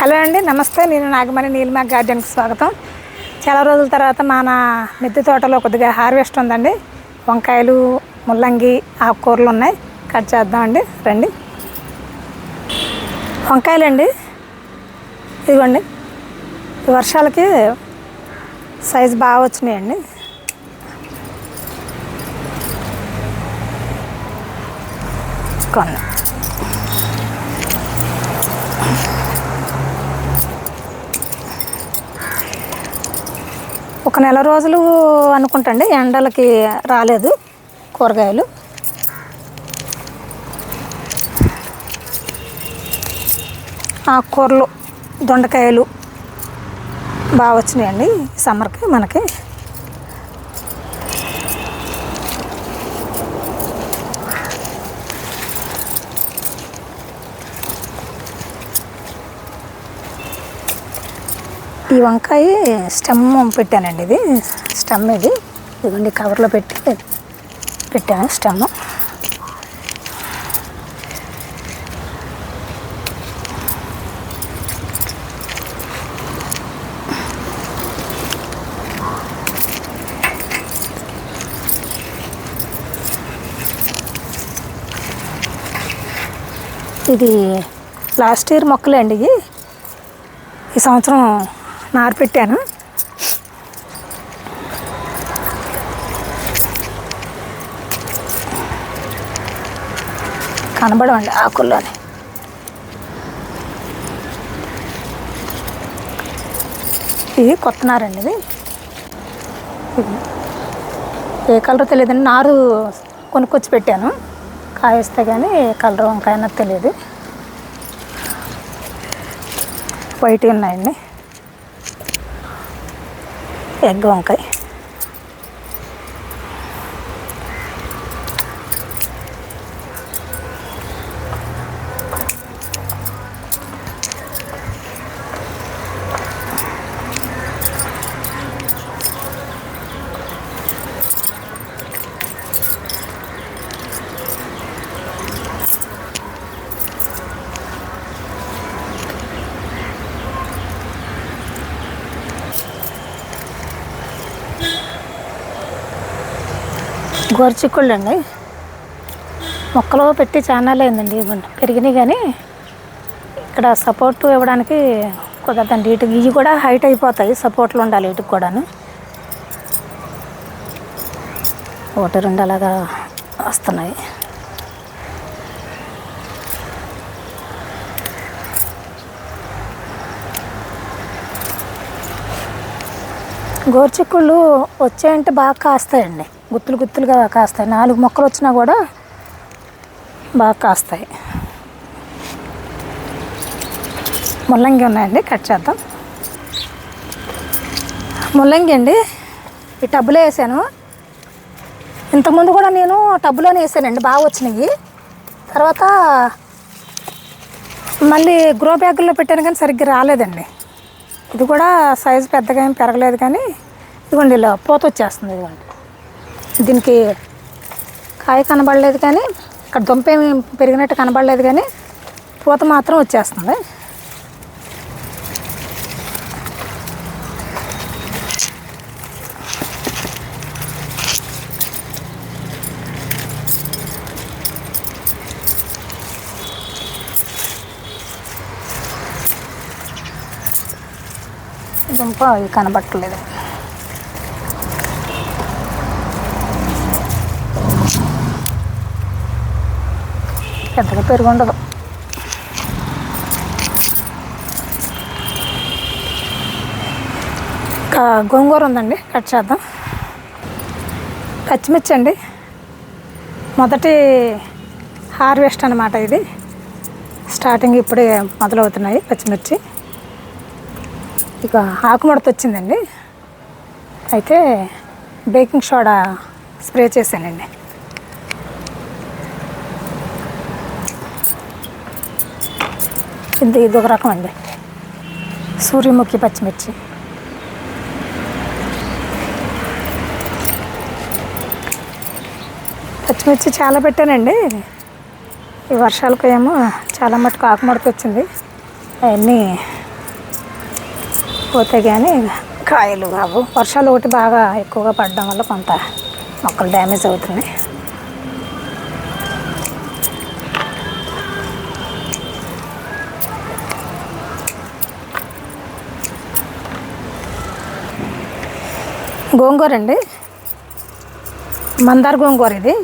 Hello అండి నమస్తే. నేను నాగమణి నీలిమా గార్డెన్కి స్వాగతం. చాలా రోజుల తర్వాత మన మిద్దె తోటలో కొద్దిగా హార్వెస్ట్ ఉందండి. వంకాయలు ముల్లంగి ఆకుకూరలు ఉన్నాయి. కట్ చేద్దామండి రండి. వంకాయలండి ఇదిగోండి. వర్షాలకి సైజు బాగా వచ్చినాయండి. కొన్ని ఒక నెల రోజులు అనుకుంటండి. ఎండలకి రాలేదు కూరగాయలు. ఆకుకూరలు దొండకాయలు బాగా వచ్చినాయండి సమ్మర్కి మనకి. ఈ వంకాయ స్టెమ్ పెట్టానండి ఇది. స్టెమ్ ఇది. ఇదిగోండి కవర్లో పెట్టి పెట్టాను స్టెమ్. ఇది లాస్ట్ ఇయర్ మొక్కలే అండి ఇవి. ఈ సంవత్సరం నారు పెట్టాను కనబడవండి ఆకుల్లోనే. ఇది కొత్త నారండి ఇది. ఏ కలర్ తెలియదండి. నారు కొనుక్కొచ్చి పెట్టాను. కాయేస్తే కానీ ఏ కలర్ వంకాయ తెలియదు. వైట్ ఉన్నాయండి. ఎగ్ వంకాయ గోరుచిక్కుళ్ళు అండి మొక్కలు పెట్టి చాలా అయిందండి ఇవ్వండి పెరిగినాయి కానీ ఇక్కడ సపోర్ట్ ఇవ్వడానికి కుదరదండి. ఇటు ఇవి కూడా హైట్ అయిపోతాయి సపోర్ట్లు ఉండాలి ఇటుకు కూడాను. ఒకటి రెండు అలాగా వస్తున్నాయి. గోరుచిక్కుళ్ళు వచ్చాయంటే బాగా కాస్తాయండి. గుత్తులు గుత్తులుగా కాస్తాయి. నాలుగు మొక్కలు వచ్చినా కూడా బాగా కాస్తాయి. ముల్లంగి ఉన్నాయండి కట్ చేద్దాం. ముల్లంగి అండి ఈ టబ్బులో వేసాను. ఇంతకుముందు కూడా నేను టబ్బులోనే వేసానండి బాగా వచ్చినాయి. తర్వాత మళ్ళీ గ్రో బ్యాగుల్లో పెట్టాను కానీ సరిగ్గా రాలేదండి. ఇది కూడా సైజు పెద్దగా ఏం పెరగలేదు కానీ ఇదిగోండి ఇలా పోత వచ్చేస్తుంది ఇదిగోండి. దీనికి కాయ కనబడలేదు కానీ ఇక్కడ దుంప పెరిగినట్టు కనబడలేదు కానీ పూత మాత్రం వచ్చేస్తుంది. దుంప కనబట్టలేదు పెద్దగా పెరుగుండదు. ఇంకా గోంగూర ఉందండి కట్ చేద్దాం. పచ్చిమిర్చి అండి. మొదటి హార్వెస్ట్ అనమాట ఇది. స్టార్టింగ్ ఇప్పుడే మొదలవుతున్నాయి పచ్చిమిర్చి. ఇక ఆకుముడత వచ్చిందండి. అయితే బేకింగ్ సోడా స్ప్రే చేశానండి. ఇది ఇది ఒక రకం అండి. సూర్యముఖి పచ్చిమిర్చి. పచ్చిమిర్చి చాలా పెట్టానండి. ఈ వర్షాలకు ఏమో చాలా మటుకు ఆకుముడత వచ్చింది. అవన్నీ పోతే కానీ కాయలు కావు వర్షాలు ఒకటి బాగా ఎక్కువగా పడడం వల్ల కొంత మొక్కలు డ్యామేజ్ అవుతున్నాయి. గోంగూర అండి. మందార గోంగూర ఇది.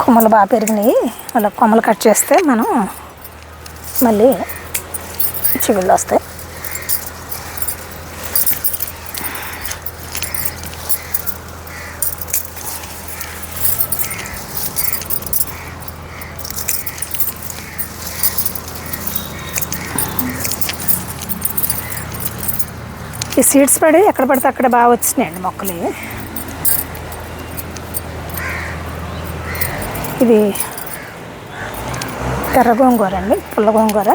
కొమ్మలు బాగా పెరిగినాయి. అలా కొమ్మలు కట్ చేస్తే మనం మళ్ళీ చిగుళ్ళు వస్తాయి. సీడ్స్ పడి ఎక్కడ పడితే అక్కడ బాగా వచ్చినాయండి మొక్కలు ఇది ఎర్ర గోంగూర అండి పుల్ల గోంగూర.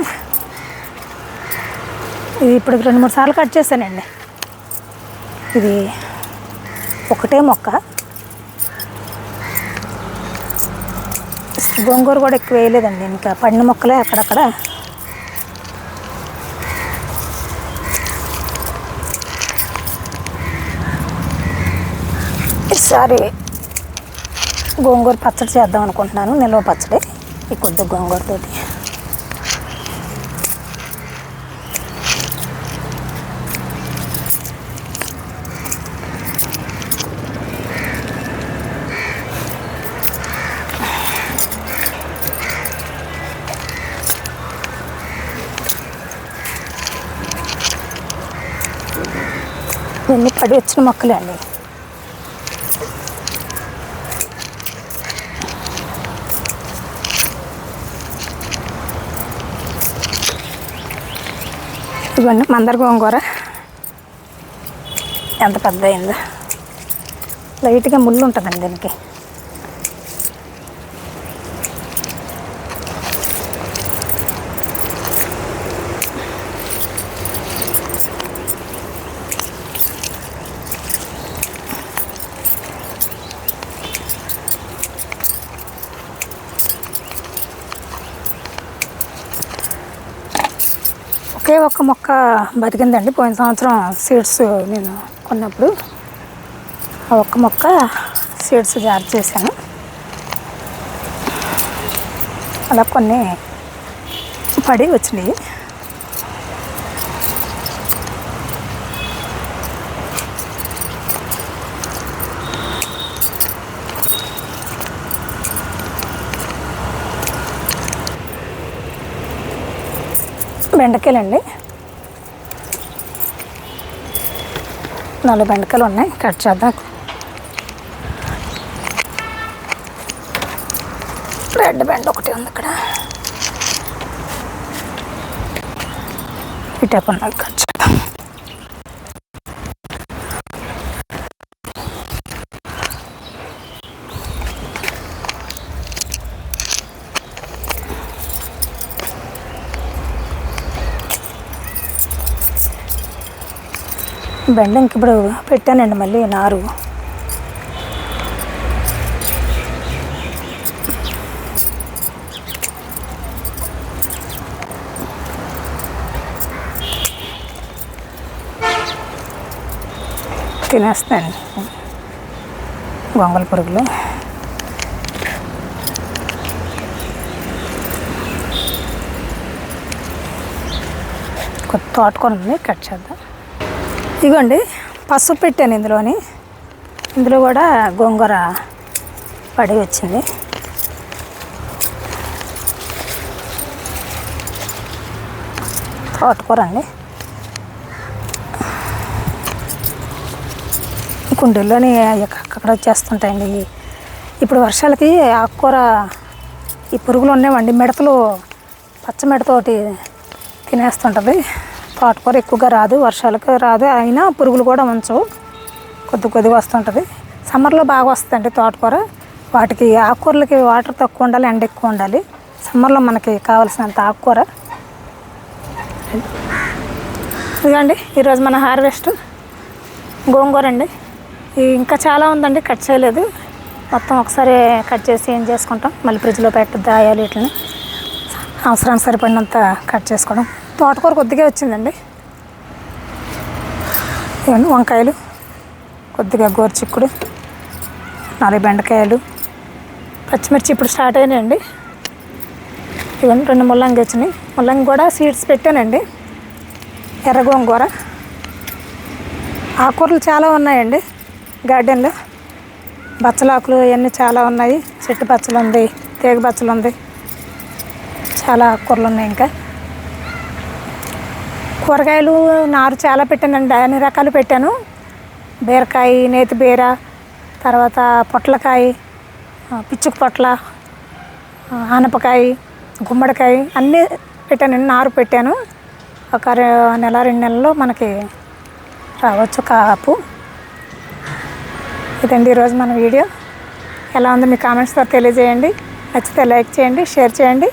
ఇది ఇప్పుడు రెండు మూడు సార్లు కట్ చేశానండి. ఇది ఒకటే మొక్క. గోంగూర కూడా ఎక్కువ వేయలేదండి ఇంకా పండిన మొక్కలే అక్కడక్కడ. ఈసారి గోంగూర పచ్చడి చేద్దాం అనుకుంటున్నాను. నిల్వ పచ్చడి. ఈ కొద్ది గోంగూరతోటి ఇవన్నీ పడి వచ్చిన మొక్కలే అండి ఇవన్నీ మందర గోంగూర ఎంత పెద్ద అయిందో లైట్గా ముళ్ళు ఉంటుందండి దీనికి ఒకే ఒక్క మొక్క బతికిందండి. పోయిన సంవత్సరం సీడ్స్ నేను కొన్నప్పుడు ఆ ఒక్క మొక్క సీడ్స్ జార్ చేశాను. అలా కొన్ని పడి వచ్చినాయి. బెండకాయలండి. నాలుగు బెండకాయలు ఉన్నాయి. కట్ చేద్దాం. రెడ్ బెండ ఒకటి ఉంది ఇక్కడ. ఇటే ఉన్నాయి కట్ బెండ ఇంక ఇప్పుడు పెట్టానండి మళ్ళీ నారు. తినేస్తాను గొంగళ పురుగులు. కొత్త తోటకొని కట్ చేద్దాం. ఇదిగోండి పసుపు పెట్టాను ఇందులోని. ఇందులో కూడా గోంగూర పడి వచ్చింది. తోటకూర అండి. కుండీల్లోని అక్కడ వచ్చేస్తుంటాయండి. ఇప్పుడు వర్షాలకి ఆకుకూర ఈ పురుగులు ఉన్నాయండి మిడతలు పచ్చ మిడతోటి తినేస్తుంటుంది. తోటకూర ఎక్కువగా రాదు వర్షాలకు రాదు. అయినా పురుగులు కూడా ఉంచవు. కొద్ది కొద్దిగా వస్తుంటుంది. సమ్మర్లో బాగా వస్తుందండి తోటకూర. వాటికి ఆకుకూరలకి వాటర్ తక్కువ ఉండాలి ఎండ ఎక్కువ ఉండాలి. సమ్మర్లో మనకి కావాల్సినంత ఆకుకూర. ఇదండి ఈరోజు మన హార్వెస్ట్ గోంగూర అండి. ఇంకా చాలా ఉందండి కట్ చేయలేదు. మొత్తం ఒకసారి కట్ చేసి ఏం చేసుకుంటాం? మళ్ళీ ఫ్రిడ్జ్లో పెట్టి దాయాలు వీటిని. అవసరానికి సరిపడినంత కట్ చేసుకోవడం. తోటకూర కొద్దిగా వచ్చిందండి. ఇవన్నీ వంకాయలు కొద్దిగా గోరుచిక్కుడు నాలుగు బెండకాయలు పచ్చిమిర్చి ఇప్పుడు స్టార్ట్ అయినాయండి. ఇవన్నీ రెండు ముల్లంగి వచ్చినాయి. ముల్లంగి కూడా సీడ్స్ పెట్టానండి. ఎర్ర గోంగూర. ఆకుకూరలు చాలా ఉన్నాయండి గార్డెన్లో. బచ్చలాకులు ఇవన్నీ చాలా ఉన్నాయి. చెట్టు బచ్చలు ఉంది తీగ బచ్చలు ఉంది చాలా ఆకుకూరలు ఉన్నాయి ఇంకా. కూరగాయలు నారు చాలా పెట్టానండి అన్ని రకాలు పెట్టాను. బీరకాయ నేతి బీర తర్వాత పొట్లకాయ పిచ్చుకు పిచ్చుక పొట్ల ఆనపకాయ గుమ్మడికాయ అన్నీ పెట్టానండి నారు పెట్టాను. ఒక నెల రెండు నెలల్లో మనకి రావచ్చు కాపు. ఇదండి ఈరోజు మన వీడియో. ఎలా ఉందో మీ కామెంట్స్ ద్వారా తెలియజేయండి. నచ్చితే లైక్ చేయండి షేర్ చేయండి.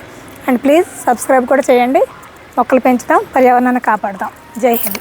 అండ్ ప్లీజ్ సబ్స్క్రైబ్ కూడా చేయండి. మొక్కలు పెంచుదాం పర్యావరణాన్ని కాపాడుతాం. జై హింద్.